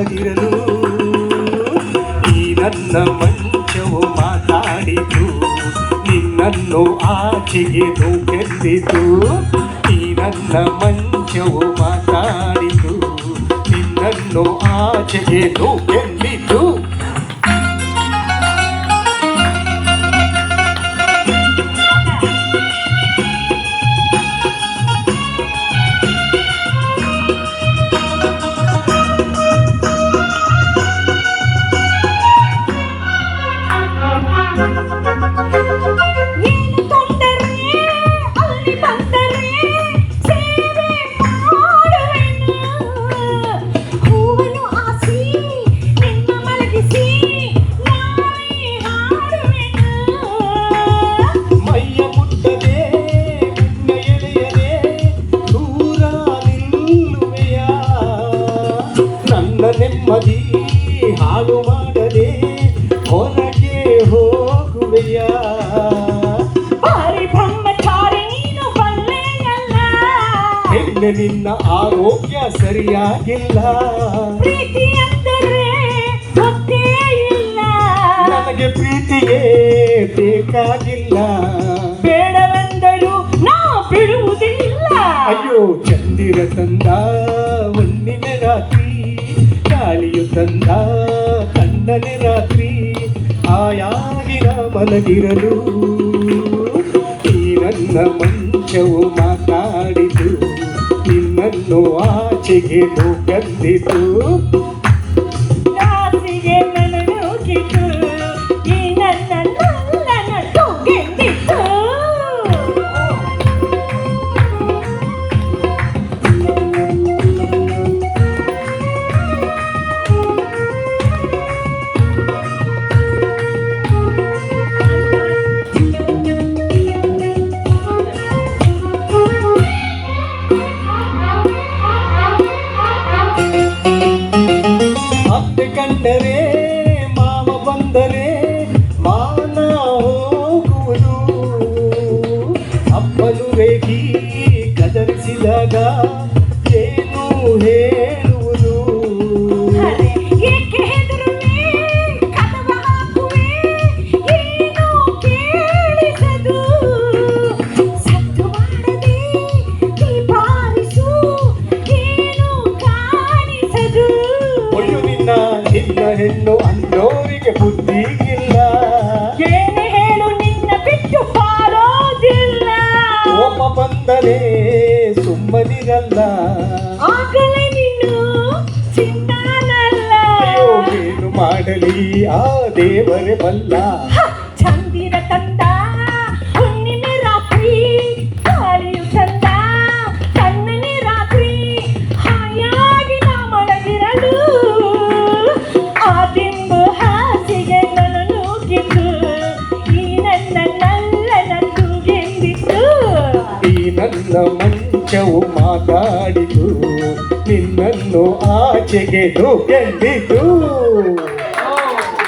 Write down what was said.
ಮಲಗಿರಲು ಈ ನನ್ನ ಮಂಚವು ಮಾತಾಡಿತು. ನಿನ್ನನ್ನು ಆಚೆಗೆ ನೋಕೆಂದಿತು ಈ ನನ್ನ ಮಂಚವು ಮಾತಾಡಿತು. ನಿನ್ನನ್ನು ಆಚೆಗೆ ನೂಕೆಂದಿತು ನನ್ನ ನೆಮ್ಮದಿ ಹಾಳು ಮಾಡದೆ ಹೊರಗೆ ಹೋಗುವೆಯ? ಹೆಣ್ಣೆ ನಿನ್ನ ಆರೋಗ್ಯ ಸರಿಯಾಗಿಲ್ಲ. ನನಗೆ ಪ್ರೀತಿಯೇ ಬೇಕಾಗಿಲ್ಲ. ಬೇಡವೆಂದರೂ ನಾ ಬಿಡುವುದಿಲ್ಲ. ಅಯ್ಯೋ ಚಂದಿರ ತಂದ ಹುಣ್ಣಿಮೆ ರಾತ್ರಿ. ತಂದ ಕಣ್ಣನೆ ರಾತ್ರಿ ಆಯಾಗಿನ ಮಲಗಿರಲು. ಈ ನನ್ನ ಮಂಚವು ಮಾತಾಡಿತು ನಿನ್ನನ್ನು ಆಚೆಗೆ ಕಂದಿತು ಏನು ಹೇಳುವುದು? ನಿನ್ನ ನಿನ್ನ ಹೆಣ್ಣು ಅಂದೋರಿಗೆ ಬುದ್ಧಿ ಇಲ್ಲ ಏನೇ ಹೇಳು ನಿನ್ನ ಬಿಟ್ಟು ಬಾರೋದಿಲ್ಲ ಕೋಪ ಬಂದರೆ ಸುಮ್ಮನಿರಲ್ಲ ಆಗಲೇ ನೀನು ಏನು ಮಾಡಲಿ? ಆ ದೇವರೇ ಬಲ್ಲ. ಚಂದಿರ ತಂದ ಮಂಚವು ಮಾತಾಡಿತು ನಿನ್ನನ್ನು ಆಚೆಗೆ ಗೆದ್ದಿತು